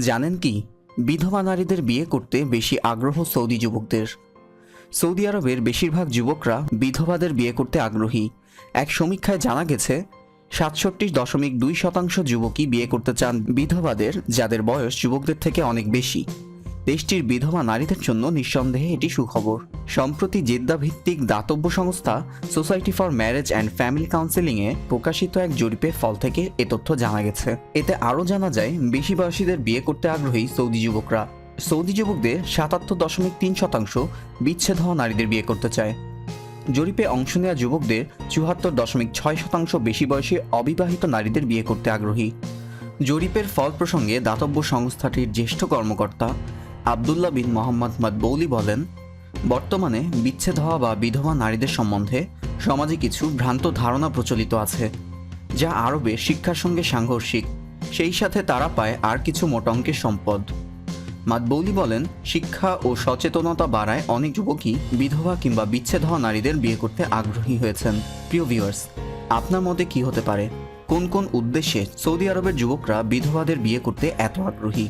জানেন কি, বিধবা নারীদের বিয়ে করতে বেশি আগ্রহ সৌদি যুবকদের। সৌদি আরবের বেশিরভাগ যুবকরা বিধবাদের বিয়ে করতে আগ্রহী। এক সমীক্ষায় জানা গেছে, সাতষট্টি দশমিক দুই শতাংশ যুবকই বিয়ে করতে চান বিধবাদের, যাদের বয়স যুবকদের থেকে অনেক বেশি। দেশটির বিধবা নারীদের জন্য নিঃসন্দেহে এটি সুখবর। সম্প্রতি জেদ্দা ভিত্তিক দাতব্য সংস্থা society for marriage and family কাউন্সেলিংয়ে প্রকাশিত এক জরিপের ফল থেকে এ তথ্য জানা গেছে। এতে আরও জানা যায়, বেশি বয়সীদের বিয়ে করতে আগ্রহী সৌদি যুবকরা। সৌদি যুবকদের সাতাত্তর দশমিক তিন শতাংশ বিচ্ছেদ হওয়া নারীদের বিয়ে করতে চায়। জরিপে অংশ নেওয়া যুবকদের চুয়াত্তর দশমিক ছয় শতাংশ বেশি বয়সী অবিবাহিত নারীদের বিয়ে করতে আগ্রহী। জরিপের ফল প্রসঙ্গে দাতব্য সংস্থাটির জ্যেষ্ঠ কর্মকর্তা আবদুল্লাহ বিন মোহাম্মদ মাদবৌলি বলেন, বর্তমানে বিচ্ছেদ হওয়া বা বিধবা নারীদের সম্বন্ধে সমাজে কিছু ভ্রান্ত ধারণা প্রচলিত আছে, যা আরবে শিক্ষার সঙ্গে সাংঘর্ষিক। সেই সাথে তারা পায় আর কিছু মোটা অঙ্কের সম্পদ। মাদবৌলি বলেন, শিক্ষা ও সচেতনতা বাড়ায় অনেক যুবকই বিধবা কিংবা বিচ্ছেদ হওয়া নারীদের বিয়ে করতে আগ্রহী হয়েছেন। প্রিয় ভিউয়ার্স, আপনার মতে কি হতে পারে? কোন কোন উদ্দেশ্যে সৌদি আরবের যুবকরা বিধবাদের বিয়ে করতে এত আগ্রহী?